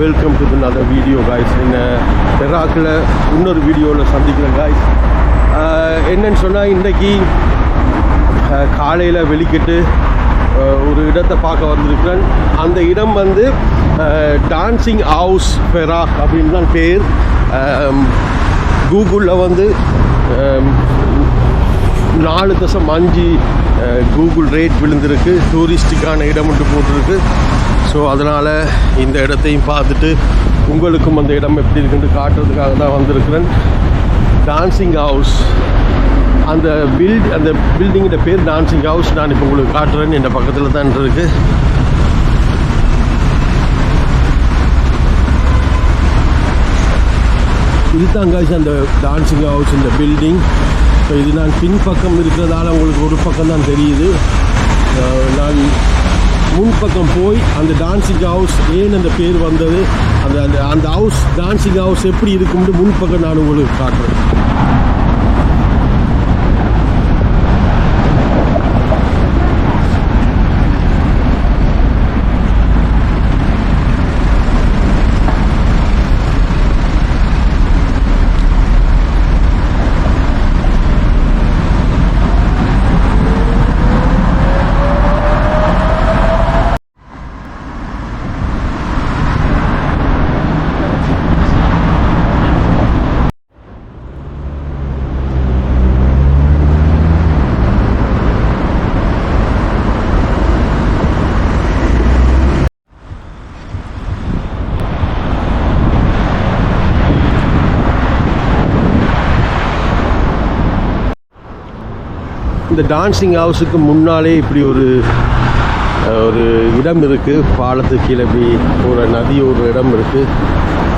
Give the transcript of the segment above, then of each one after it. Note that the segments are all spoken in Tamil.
Welcome to another video guys என்ன பெராக்கில் இன்னொரு வீடியோவில் சந்திக்கிறேன் காய்ஸ் என்னன்னு சொன்னால் இன்றைக்கி காலையில் வெளிக்கிட்டு ஒரு இடத்தை பார்க்க வந்திருக்கிறேன். அந்த இடம் வந்து டான்சிங் ஹவுஸ் பெராக் அப்படின்னு தான் பேர். கூகுளில் வந்து நாலு தசம் அஞ்சு கூகுள் ரேட் விழுந்திருக்கு. டூரிஸ்டுக்கான இடம் ஒன்று போட்டிருக்கு. ஸோ அதனால் இந்த இடத்தையும் பார்த்துட்டு உங்களுக்கும் அந்த இடம் எப்படி இருக்குன்னு காட்டுறதுக்காக தான் வந்திருக்கிறேன். டான்சிங் ஹவுஸ் அந்த பில்ட் அந்த பில்டிங்கோட பேர் டான்சிங் ஹவுஸ் நான் இப்போ உங்களுக்கு காட்டுறேன்னு என் பக்கத்தில் தான் இருக்குது இதுதான் காய்ச்சி அந்த டான்சிங் ஹவுஸ் இந்த பில்டிங் ஸோ இது நான் பின்பக்கம் இருக்கிறதால உங்களுக்கு ஒரு பக்கம் தான் தெரியுது. நான் முன்பக்கம் போய் அந்த டான்சிங் ஹவுஸ் ஏன் அந்த பேர் வந்தது? அந்த அந்த அந்த ஹவுஸ் டான்சிங் ஹவுஸ் எப்படி இருக்கும்னு முன்பக்கம் நான் உங்களுக்கு காட்டுறேன். இந்த டான்சிங் ஹவுஸுக்கு முன்னாலே இப்படி ஒரு ஒரு இடம் இருக்குது பாலத்து கீழே இப்படி ஒரு நதி ஒரு இடம் இருக்குது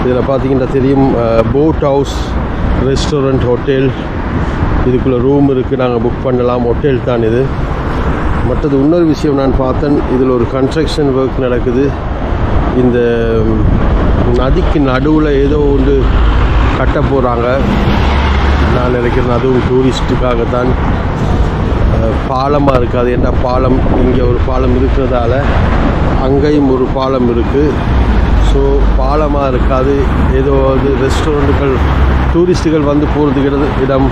இதில் பார்த்தீங்கன்னா தெரியும் போட் ஹவுஸ் ரெஸ்டாரண்ட் ஹோட்டல் இதுக்குள்ளே ரூம் இருக்குது நாங்கள் புக் பண்ணலாம். ஹோட்டல் தான் இது. மற்றது இன்னொரு விஷயம் நான் பார்த்தேன். இதில் ஒரு கன்ஸ்ட்ரக்ஷன் ஒர்க் நடக்குது. இந்த நதிக்கு நடுவில் ஏதோ ஒன்று கட்ட போகிறாங்க நான் நினைக்கிறேன் அதுவும் டூரிஸ்ட்டுக்காகத்தான் பாலமாக இருக்காது என்ன பாலம்? இங்கே ஒரு பாலம் இருக்கிறதால அங்கேயும் ஒரு பாலம் இருக்குது ஸோ பாலமாக இருக்காது. ஏதோ அது ரெஸ்டாரண்ட்டுகள் டூரிஸ்ட்டுகள் வந்து போகிறதுக்கு இடம்.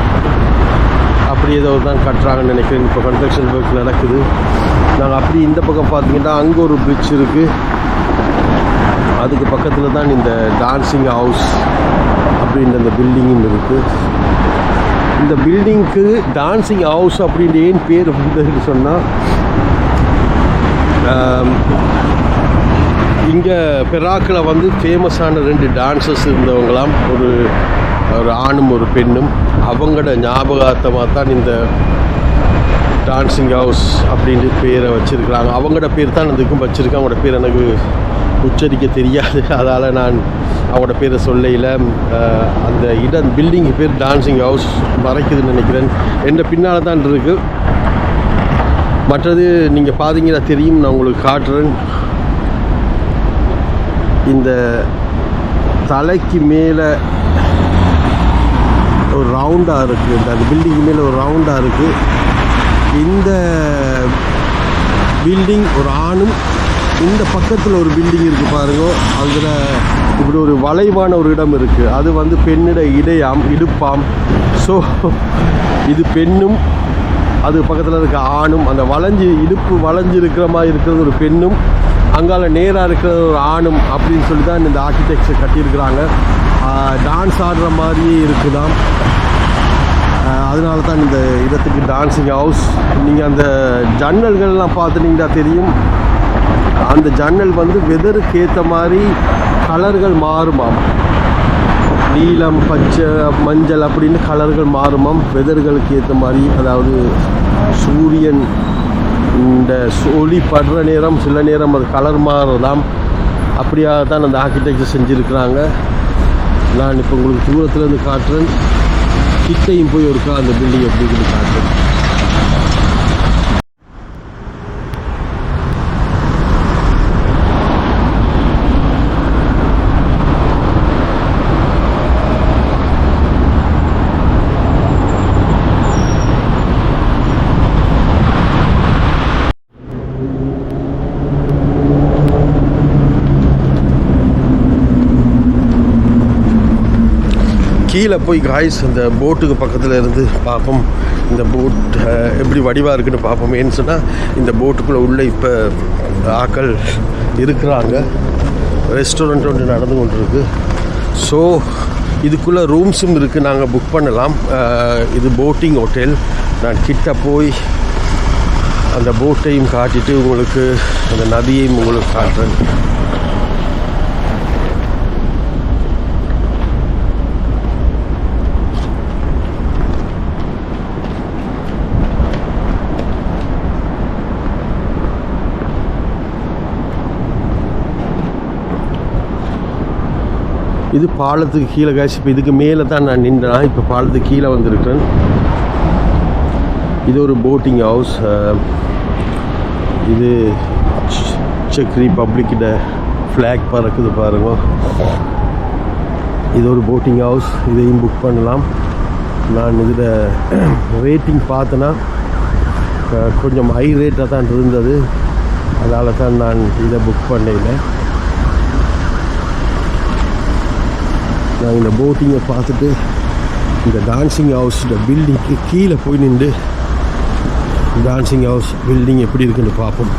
அப்படி ஏதோ தான் கட்டுறாங்கன்னு நினைக்கிறேன். இப்போ கன்ஸ்ட்ரக்ஷன் ஒர்க் நடக்குது. நாங்கள் அப்படி இந்த பக்கம் பார்த்தீங்கன்னா அங்கே ஒரு பிரிட்ஜ் இருக்குது அதுக்கு பக்கத்தில் தான் இந்த டான்ஸிங் ஹவுஸ் அப்படின்ற அந்த பில்டிங்கும் இருக்குது இந்த பில்டிங்க்கு டான்சிங் ஹவுஸ் அப்படின்னு ஏன் பேர் வந்ததுன்னு சொன்னால் இங்கே பெராக்கில் வந்து ஃபேமஸான ரெண்டு டான்சர்ஸ் இருந்தவங்களாம் ஒரு ஒரு ஆணும் ஒரு பெண்ணும். அவங்களோட ஞாபகார்த்தமாக தான் இந்த டான்சிங் ஹவுஸ் அப்படின்ட்டு பேரை வச்சுருக்கிறாங்க. அவங்களோட பேர் தான் இதுக்கும் வச்சுருக்கேன். அவங்களோட பேர் எனக்கு உச்சரிக்க தெரியாது. அதால் நான் அவங்களோட பேரை சொல்லையில் அந்த இடம் பில்டிங் பேர் டான்சிங் ஹவுஸ் மறைக்குதுன்னு நினைக்கிறேன். என்ற பின்னால் தான் இருக்குது மற்றது நீங்கள் பார்த்தீங்கன்னா தெரியும் நான் உங்களுக்கு காட்டுறேன். இந்த தலைக்கு மேலே ஒரு ரவுண்டாக இருக்குது இந்த அந்த பில்டிங்கு மேலே ஒரு ரவுண்டாக இருக்குது இந்த பில்டிங் ஒரு ஆணும் இந்த பக்கத்தில் ஒரு பில்டிங் இருக்குது பாருங்க. அதில் இப்படி ஒரு வளைவான ஒரு இடம் இருக்குது அது வந்து பெண்ணிட இடையாம் இடுப்பாம். ஸோ இது பெண்ணும் அது பக்கத்தில் இருக்க ஆணும். அந்த வளைஞ்சு இடுப்பு வளைஞ்சு இருக்கிற மாதிரி இருக்கிறது ஒரு பெண்ணும் அங்கால நேராக இருக்கிறது ஒரு ஆணும் அப்படின்னு சொல்லி தான் இந்த ஆர்கிடெக்சர் கட்டியிருக்கிறாங்க. டான்ஸ் ஆடுற மாதிரியே இருக்குதாம். அதனால தான் இந்த இடத்துக்கு டான்ஸிங் ஹவுஸ் நீங்கள் அந்த ஜன்னல்கள்லாம் பார்த்துட்டிங்கன்னா தெரியும். அந்த ஜன்னல் வந்து வெதருக்கு ஏற்ற மாதிரி கலர்கள் மாறுமாம். நீலம் பச்சை மஞ்சள் அப்படின்னு கலர்கள் மாறுமாம். வெதர்களுக்கு ஏற்ற மாதிரி அதாவது சூரியன் இந்த ஒளி படுற நேரம் சில நேரம் அது கலர் மாறலாம். அப்படியாக தான் அந்த ஆர்கிடெக்சர் செஞ்சுருக்கிறாங்க. நான் இப்போ உங்களுக்கு தூரத்துலேருந்து காட்டுறேன். கிட்டையும் போய் ஒருக்கா அந்த பில்டிங் எப்படி காட்டுறேன். கீழே போய் காய்ஸ் இந்த போட்டுக்கு பக்கத்தில் இருந்து பார்ப்போம். இந்த போட் எப்படி வடிவாக இருக்குன்னு பார்ப்போம். ஏன்னு சொன்னால் இந்த போட்டுக்குள்ளே உள்ளே இப்போ ஆக்கள் இருக்கிறாங்க. ரெஸ்டாரண்ட் ஒன்று நடந்து கொண்டு இருக்குது ஸோ இதுக்குள்ளே ரூம்ஸும் இருக்குது நாங்கள் புக் பண்ணலாம். இது போட்டிங் ஹோட்டல் நான் கிட்ட போய் அந்த போட்டையும் காட்டிட்டு உங்களுக்கு அந்த நதியையும் உங்களுக்கு காட்டுறேன். இது பாலத்துக்கு கீழே காய்ச்சி இப்போ இதுக்கு மேலே தான் நான் நின்றேன். இப்போ பாலத்துக்கு கீழே வந்திருக்கேன் இது ஒரு போட்டிங் ஹவுஸ் இது செக் ரிப்பப்ளிக்கிட ஃப்ளாக் பறக்குது பாருங்க. இது ஒரு போட்டிங் ஹவுஸ் இதையும் புக் பண்ணலாம். நான் இதில் ரேட்டிங் பார்த்தேன்னா கொஞ்சம் ஹை ரேட்டாக தான் இருந்தது. அதால் தான் நான் இதை புக் பண்ணல நான் இந்த போட்டிங்கை பார்த்துட்டு இந்த டான்சிங் ஹவுஸ் இந்த பில்டிங்க்கு கீழே போய் நின்று டான்சிங் ஹவுஸ் பில்டிங் எப்படி இருக்குன்னு பார்ப்போம்.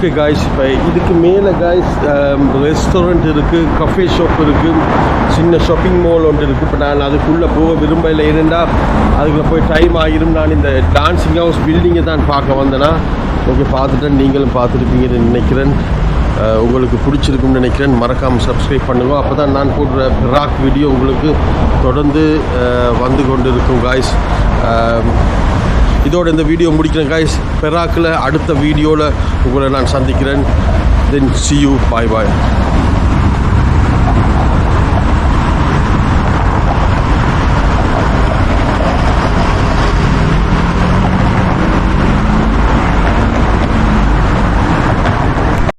ஓகே காய்ஸ் இப்போ இதுக்கு மேலே காய்ஸ் ரெஸ்டாரண்ட் um, இருக்குது கஃபே ஷாப் இருக்குது சின்ன ஷாப்பிங் மால் ஒன்று இருக்குது இப்போ நான் அதுக்குள்ளே போக விரும்பல. இருந்தால் அதுக்குள்ளே போய் டைம் ஆகிரும் நான் இந்த டான்சிங் ஹவுஸ் பில்டிங்கை தான் பார்க்க வந்தேன்னா ஓகே பார்த்துட்டேன். நீங்களும் பார்த்துருப்பீங்கன்னு நினைக்கிறேன். உங்களுக்கு பிடிச்சிருக்கும்னு நினைக்கிறேன். மறக்காமல் சப்ஸ்கிரைப் பண்ணுங்க. அப்போ தான் நான் போடுற ராக் வீடியோ உங்களுக்கு தொடர்ந்து வந்து கொண்டு இருக்கும் காய்ஸ் இதோட இந்த வீடியோ முடிக்கிறேன் காய்ஸ் பெராக்கில் அடுத்த வீடியோவில் உங்களை நான் சந்திக்கிறேன். தென் சி யூ பாய் பாய்